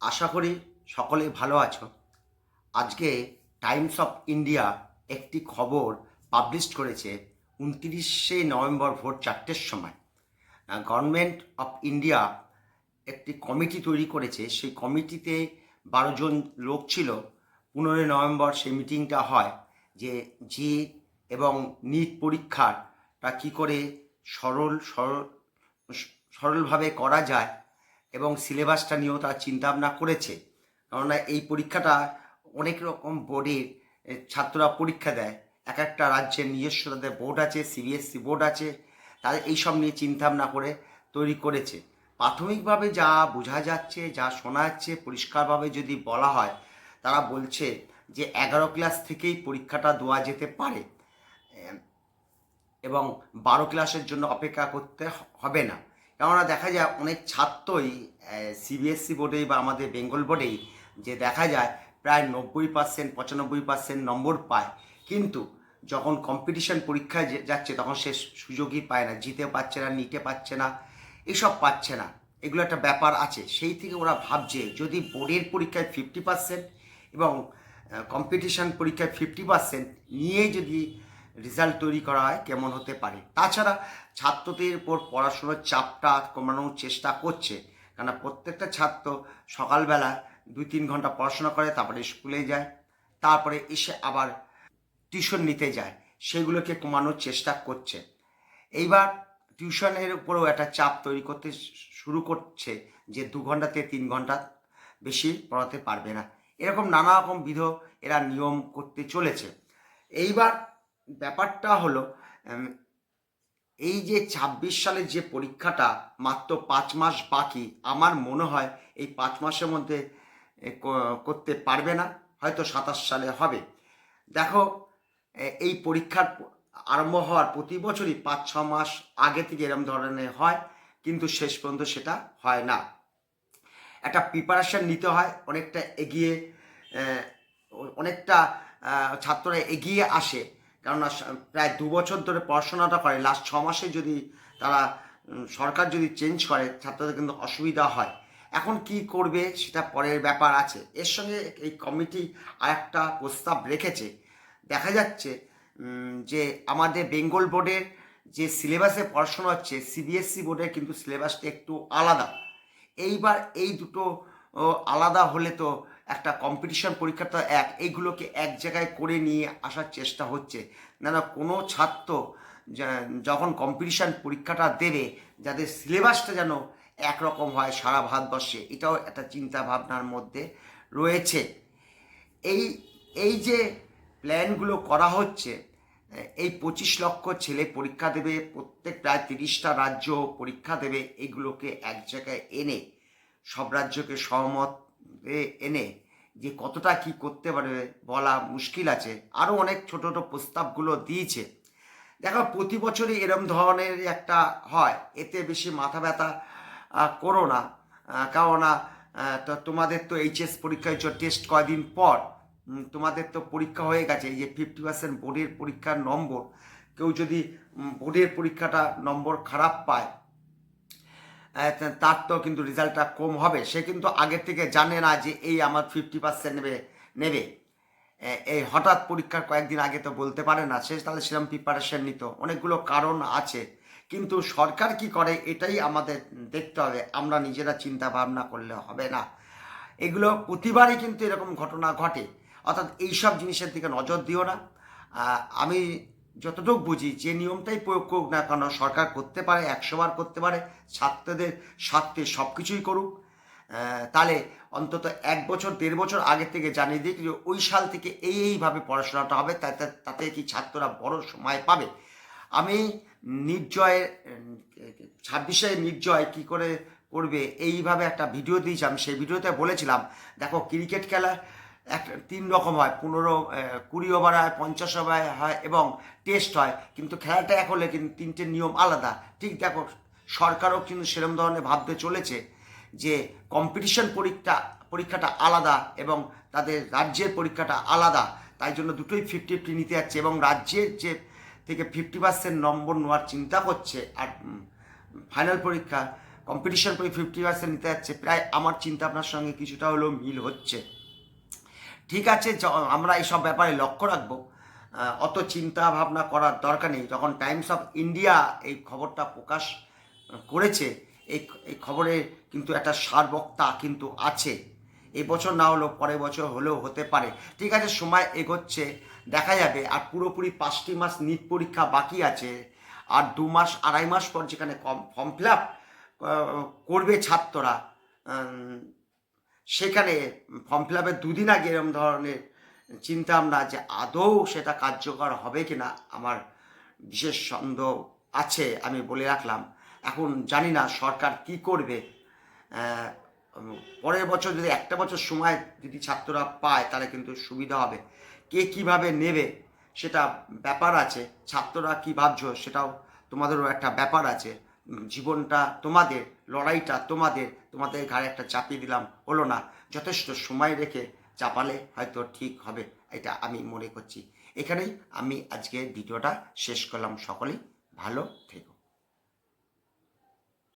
আশা করি সকলে ভালো আছো। আজকে টাইমস অফ ইন্ডিয়া একটি খবর পাবলিশ করেছে উনত্রিশে নভেম্বর ভোর চারটের সময়। গভর্নমেন্ট অফ ইন্ডিয়া একটি কমিটি তৈরি করেছে। সেই কমিটিতে বারো জন লোক ছিল। পনেরোই নভেম্বর সেই মিটিংটা হয় যে জি এবং নিট পরীক্ষাটা কী করে সরল সরল, সরলভাবে করা যায় এবং সিলেবাসটা নিয়েও তারা চিন্তাভাবনা করেছে। কেননা এই পরীক্ষাটা অনেক রকম বোর্ডের ছাত্ররা পরীক্ষা দেয়। এক একটা রাজ্যের নিজস্ব তাদের বোর্ড আছে সিবিএসসি বোর্ড আছে তাদের এইসব নিয়ে চিন্তাভাবনা করে তৈরি করেছে। প্রাথমিকভাবে যা বোঝা যাচ্ছে, যা শোনা যাচ্ছে, পরিষ্কারভাবে যদি বলা হয়, তারা বলছে যে এগারো ক্লাস থেকেই পরীক্ষাটা দেওয়া যেতে পারে। এবং বারো ক্লাসের জন্য অপেক্ষা করতে হবে না। কেননা দেখা যায় অনেক ছাত্রই সিবিএসসি বোর্ডেই বা আমাদের বেঙ্গল বোর্ডেই যে দেখা যায় প্রায় নব্বই পার্সেন্ট পঁচানব্বই পার্সেন্ট নম্বর পায়। কিন্তু যখন কম্পিটিশন পরীক্ষায় যাচ্ছে তখন সে সুযোগই পায় না, জিতে পাচ্ছে না, নিতে পাচ্ছে না, এসব পাচ্ছে না। এগুলো একটা ব্যাপার আছে। সেই থেকে ওরা ভাবছে যদি বোর্ডের পরীক্ষায় ফিফটি পার্সেন্ট এবং কম্পিটিশান পরীক্ষায় ফিফটি পার্সেন্ট নিয়ে যদি রেজাল্ট তৈরি করা হয়, কেমন হতে পারে। তাছাড়া ছাত্রদের উপর পড়াশুনোর চাপটা কমানোর চেষ্টা করছে কেন প্রত্যেকটা ছাত্র সকালবেলা দুই তিন ঘণ্টা পড়াশোনা করে, তারপরে স্কুলে যায়, তারপরে এসে আবার টিউশন নিতে যায়, সেগুলোকে কমানোর চেষ্টা করছে। এইবার টিউশনের উপরেও একটা চাপ তৈরি করতে শুরু করছে, যে দু ঘন্টাতে তিন ঘণ্টা বেশি পড়াতে পারবে না। এরকম নানা রকম বিধ এরা নিয়ম করতে চলেছে। এইবার ব্যাপারটা হলো এই যে ছাব্বিশ সালের যে পরীক্ষাটা মাত্র পাঁচ মাস বাকি, আমার মনে হয় এই পাঁচ মাসের মধ্যে করতে পারবে না, হয়তো সাতাশ সালে হবে। দেখো এই পরীক্ষার আরম্ভ হওয়ার প্রতি বছরই পাঁচ, ছ মাস আগে থেকে এরম ধরনের হয়, কিন্তু শেষ পর্যন্ত সেটা হয় না। একটা প্রিপারেশান নিতে হয়, অনেকটা এগিয়ে অনেকটা ছাত্ররা এগিয়ে আসে। কেননা প্রায় দু বছর ধরে পড়াশোনাটা করে লাস্ট ছ মাসে যদি তারা সরকার যদি চেঞ্জ করে, ছাত্রদের কিন্তু অসুবিধা হয়। এখন কি করবে সেটা পরের ব্যাপার আছে। এর সঙ্গে এই কমিটি আর একটা প্রস্তাব রেখেছে। দেখা যাচ্ছে যে আমাদের বেঙ্গল বোর্ডের যে সিলেবাসে পড়াশোনা হচ্ছে সিবিএসসি বোর্ডের কিন্তু সিলেবাসটা একটু আলাদা। এইবার এই দুটো আলাদা হলে তো একটা কম্পিটিশন পরীক্ষা তো এক এইগুলোকে এক জায়গায় করে নিয়ে আসার চেষ্টা হচ্ছে। না না, কোনো ছাত্র যখন কম্পিটিশান পরীক্ষাটা দেবে, যাদের সিলেবাসটা যেন একরকম হয় সারা ভারতবর্ষে, এটাও একটা চিন্তা ভাবনার মধ্যে রয়েছে। এই এই যে প্ল্যানগুলো করা হচ্ছে, এই পঁচিশ লক্ষ ছেলে পরীক্ষা দেবে, প্রত্যেক প্রায় তিরিশটা রাজ্য পরীক্ষা দেবে, এগুলোকে এক জায়গায় এনে সব রাজ্যকে সহমত এনে যে কতটা কি করতে পারবে বলা মুশকিল আছে। আরও অনেক ছোট, ছোটো প্রস্তাবগুলো দিয়েছে। দেখো, প্রতি বছরই এরম ধরনের একটা হয়। এতে বেশি মাথা ব্যথা করো না। কেননা তো তোমাদের তো এইচএস পরীক্ষা হচ্ছে টেস্ট কয়দিন পর। তোমাদের তো পরীক্ষা হয়ে গেছে। এই যে ফিফটি পার্সেন্ট বোর্ডের পরীক্ষার নম্বর, কেউ যদি বোর্ডের পরীক্ষাটা নম্বর খারাপ পায় তার তো কিন্তু রেজাল্টটা কম হবে। সে কিন্তু আগের থেকে জানে না যে এই আমার ফিফটি পার্সেন্ট নেবে নেবে। এই হঠাৎ পরীক্ষার কয়েকদিন আগে তো বলতে পারে না, সে তাহলে সেরকম প্রিপারেশন নিত। অনেকগুলো কারণ আছে। কিন্তু সরকার কি করে, এটাই আমাদের দেখতে হবে। আমরা নিজেরা চিন্তা ভাবনা করলে হবে না। এগুলো প্রতিবারই কিন্তু এরকম ঘটনা ঘটে। অর্থাৎ এইসব জিনিসের দিকে নজর দিও না। আমি যতটুকু বুঝি, যে নিয়মটাই প্রয়োগ করুক না কেন, সরকার করতে পারে একশোবার করতে পারে, ছাত্রদের স্বার্থে সব কিছুই করুক তাহলে অন্তত এক বছর, দেড় বছর আগে থেকে জানিয়ে দিক যে ওই সাল থেকে এই এইভাবে পড়াশোনাটা হবে তাতে তাতে কি ছাত্ররা বড় সময় পাবে? আমি নির্জয়ের ছাব্বিশে নির্জয় কি করে করবে, এইভাবে একটা ভিডিও দিয়েছিলাম সেই ভিডিওতে বলেছিলাম, দেখো ক্রিকেট খেলা এক তিন রকম হয়, পনেরো কুড়ি ওভার হয়, পঞ্চাশ ওভার হয় এবং টেস্ট হয়। কিন্তু খেলাটা এক হলে কিন্তু তিনটে নিয়ম আলাদা। ঠিক দেখো, সরকারও কিন্তু সেরম ধরনের ভাবতে চলেছে যে কম্পিটিশন পরীক্ষা, পরীক্ষাটা আলাদা এবং তাদের রাজ্যের পরীক্ষাটা আলাদা। তাই জন্য দুটোই ফিফটি ফিফটি নিতে যাচ্ছে এবং রাজ্যের যে থেকে ফিফটি পার্সেন্ট নম্বর নেওয়ার চিন্তা করছে আর ফাইনাল পরীক্ষা কম্পিটিশন করে ফিফটি পার্সেন্ট নিতে যাচ্ছে, প্রায় আমার চিন্তা আপনার সঙ্গে কিছুটা হলেও মিল হচ্ছে। ঠিক আছে আমরা এইসব ব্যাপারে লক্ষ্য রাখব। অত চিন্তা ভাবনা করার দরকার নেই। যখন টাইমস অফ ইন্ডিয়া এই খবরটা প্রকাশ করেছে, এই এই খবরে কিন্তু একটা সারবক্তা কিন্তু আছে। এই বছর না হলেও পরের বছর হলেও হতে পারে। ঠিক আছে, সময় এগোচ্ছে, দেখা যাবে। আর পুরোপুরি পাঁচটি মাস নিট পরীক্ষা বাকি আছে। আর দু মাস, আড়াই মাস পর যেখানে কম ফর্ম ফিল আপ করবে ছাত্ররা সেখানে, ফর্ম ফিল আপের দুদিন আগে এরকম ধরনের চিন্তা আমরা যে আদৌ সেটা কার্যকর হবে কি না আমার বিশেষ সন্দেহ আছে, আমি বলে রাখলাম। এখন জানি না সরকার কি করবে। পরের বছর যদি একটা বছর সময় যদি ছাত্ররা পায়, তাহলে কিন্তু সুবিধা হবে। কে কীভাবে নেবে সেটা ব্যাপার আছে। ছাত্ররা কি ভাবছ সেটাও তোমাদেরও একটা ব্যাপার আছে। জীবনটা তোমাদের, লড়াইটা তোমাদের তোমাদের ঘাড়ে একটা চাপিয়ে দিলাম, হলো না। যথেষ্ট সময় রেখে চাপালে হয়তো ঠিক হবে, এটা আমি মনে করছি। এখানেই আমি আজকে ভিডিওটা শেষ করলাম। সকলেই ভালো থেকো।